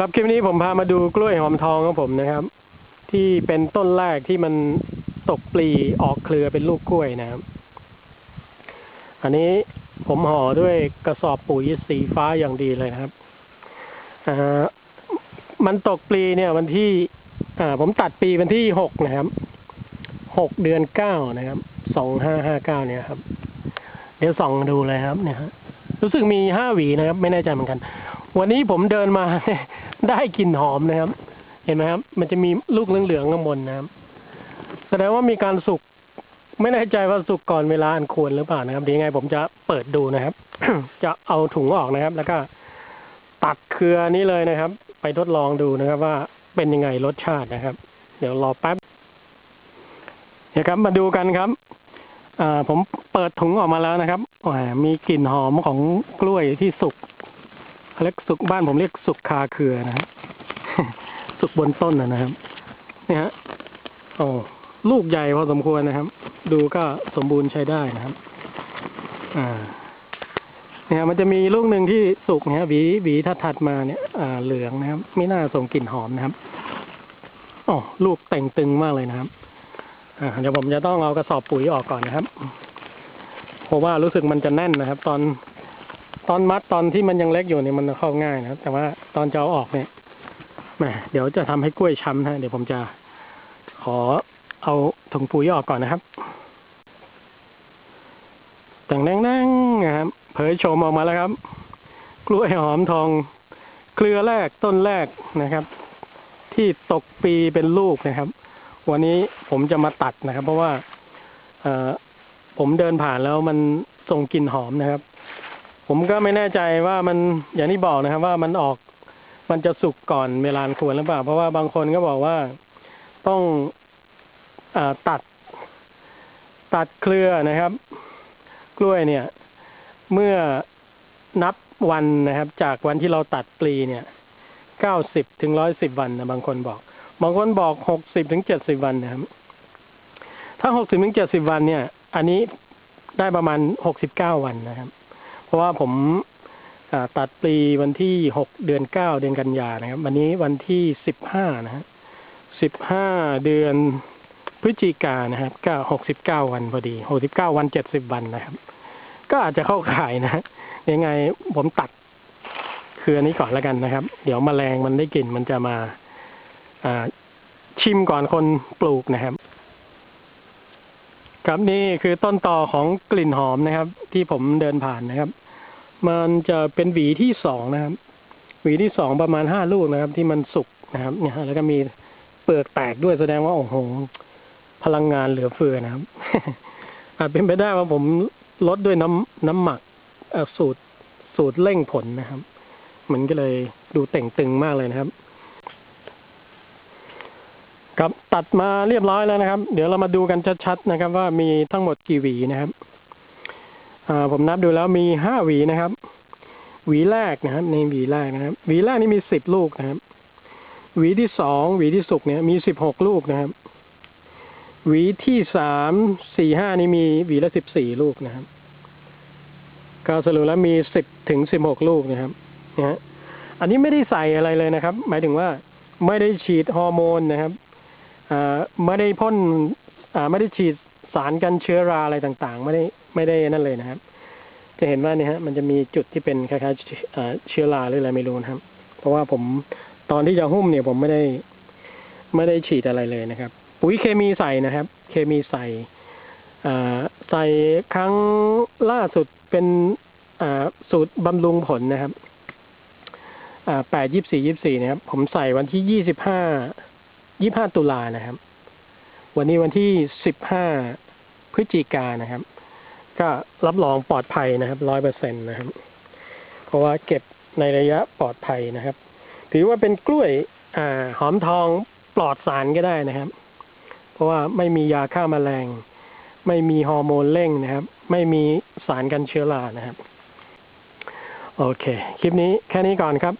ครับคลิปนี้ผมพามาดูกล้วยหอมทองของผมนะครับ ที่เป็นต้นแรกที่มันตกปลีออกเครือเป็นลูกกล้วยนะครับ อันนี้ผมห่อด้วยกระสอบปุ๋ยสีฟ้าอย่างดีเลยนะครับอ่ามันตกปลีเนี่ยวันที่อ่าผมตัดปีวันที่หกนะครับหกเดือนเก้านะครับสองห้าห้าเก้าเนี่ยครับ เดี๋ยวส่องดูเลยครับ เนี่ยฮะรู้สึกมีห้าหวีนะครับ ไม่แน่ใจเหมือนกัน วันนี้ผมเดินมาเนี่ย ได้กลิ่นหอมนะครับ เห็นไหมครับ มันจะมีลูกเหลืองๆข้างบนนะครับ แสดงว่ามีการสุก ไม่แน่ใจว่าสุกก่อนเวลาอันควรหรือเปล่านะครับเดี๋ยวยังไงผมจะเปิดดูนะครับ จะเอาถุงออกนะครับ แล้วก็ตัดเครือนี้เลยนะครับ ไปทดลองดูนะครับ ว่าเป็นยังไงรสชาตินะครับ เดี๋ยวรอแป๊บนะครับมาดูกันครับอ่าผมเปิดถุงออกมาแล้วนะครับมีกลิ่นหอมของกล้วยที่สุก เขาเรียกสุกบ้านผมเรียกสุกคาเคือนะครับสุกบนต้นนะครับเนี่ยฮะโอ้ลูกใหญ่พอสมควรนะครับ ดูก็สมบูรณ์ใช้ได้นะครับ อ่า เนี่ยมันจะมีลูกหนึ่งที่สุกเนี่ยหวีหวีถัดๆมาเนี่ยอ่าเหลืองนะครับ ไม่น่าส่งกลิ่นหอมนะครับอ๋อลูกแต่งตึงมากเลยนะครับ อ่าเดี๋ยวผมจะต้องเอากระสอบปุ๋ยออกก่อนนะครับ เพราะว่ารู้สึกมันจะแน่นนะครับ ตอน ตอนมัดตอนที่มันยังเล็กอยู่เนี่ยมันเข้าง่ายนะแต่ว่าตอนจะเอาออกเนี่ยแหมเดี๋ยวจะทำให้กล้วยช้ำนะเดี๋ยวผมจะขอเอาถุงปุ๋ยออกก่อนนะครับแต่งแดงๆนะครับเผยโฉมออกมาแล้วครับ กล้วยหอมทอง เครือแรกต้นแรกนะครับ ที่ตกปีเป็นลูกนะครับ วันนี้ผมจะมาตัดนะครับ เพราะว่าเออผมเดินผ่านแล้วมันส่งกลิ่นหอมนะครับ ผมก็ไม่แน่ใจว่ามันอย่างที่บอกนะครับ ว่ามันออกมันจะสุกก่อนเวลานควรหรือเปล่า เพราะว่าบางคนก็บอกว่าต้องอตัด ตัดเครือนะครับ กล้วยเนี่ย เมื่อนับวันนะครับ จากวันที่เราตัดปลีเนี่ยเก้าสิบถึงร้อยสิบวันนะบางคนบอก บางคนบอกหกสิบถึงเจ็ดสิบวันนะครับ ถ้าหกสิบถึงเจ็ดสิบวันเนี่ย อันนี้ได้ประมาณหกสิบเก้าวันนะครับ เพราะว่าผมตัดปลีวันที่หกเดือนเก้าเดือนกันยานะครับ วันนี้วันที่สิบห้านะฮะสิบห้าเดือนพฤศจิกานะครับก็หกสิบเก้าวันพอดีหกสิบเก้าวันเจ็ดสิบวันนะครับ ก็อาจจะเข้าข่ายนะฮะยังไงผมตัดคืออันนี้ก่อนแล้วกันนะครับ เดี๋ยวมแมลงมันได้กลิ่นมันจะมา อ่าชิมก่อนคนปลูกนะครับ ครับนี่คือต้นต่อของกลิ่นหอมนะครับ ที่ผมเดินผ่านนะครับ มันจะเป็นหวีที่สองนะครับ หวีที่สองประมาณห้าลูกนะครับ ที่มันสุกนะครับ เนี่ยแล้วก็มีเปลือกแตกด้วยแสดงว่าโอ้โหพลังงานเหลือเฟือนะครับ อาจเป็นไปได้ว่าผมลดด้วยน้ำน้ำหมักสูตรสูตรเร่งผลนะครับ มันก็เลยดูเต่งตึงมากเลยนะครับ ครับตัดมาเรียบร้อยแล้วนะครับ เดี๋ยวเรามาดูกันชัดๆนะครับ ว่ามีทั้งหมดกี่หวีนะครับผมนับดูแล้วมีห้าหวีนะครับ หวีแรกนะครับ ในหวีแรกนะครับ หวีแรกนี่มีสิบลูกนะครับ หวีที่สองหวีที่สุกเนี่ยมีสิบหกลูกนะครับ หวีที่สามสี่ห้านี่มีหวีละสิบสี่ลูกนะครับก็สรุปแล้วมีสิบถึงสิบหกลูกนะครับนะฮะอันนี้ไม่ได้ใส่อะไรเลยนะครับ หมายถึงว่าไม่ได้ฉีดฮอร์โมนนะครับ ไม่ได้พ่นไม่ได้ฉีดสารกันเชื้อราอะไรต่างๆ ไม่ได้ไม่ได้นั่นเลยนะครับ จะเห็นว่าเนี่ยฮะมันจะมีจุดที่เป็นคล้ายๆเชื้อราหรืออะไรไม่รู้นะครับ เพราะว่าผมตอนที่จะหุ้มเนี่ยผมไม่ได้ไม่ได้ฉีดอะไรเลยนะครับ ปุ๋ยเคมีใส่นะครับ เคมีใส่ใส่ครั้งล่าสุดเป็นสูตรบำรุงผลนะครับแปดยี่สี่ยี่สี่นะครับ ผมใส่วันที่ยี่สิบห้า ยี่ห้าตุลานะครับ วันนี้วันที่สิบห้าพฤศจิกานะครับ ก็รับรองปลอดภัยนะครับร้อยเปอร์เซ็นตนะครับ เพราะว่าเก็บในระยะปลอดภัยนะครับ ถือว่าเป็นกล้วยอ่าหอมทองปลอดสารก็ได้นะครับ เพราะว่าไม่มียาฆ่ามาแมลง ไม่มีฮอร์โมนเร่งนะครับ ไม่มีสารกันเชื้อรานะครับ โอเค คลิปนี้แค่นี้ก่อนครับ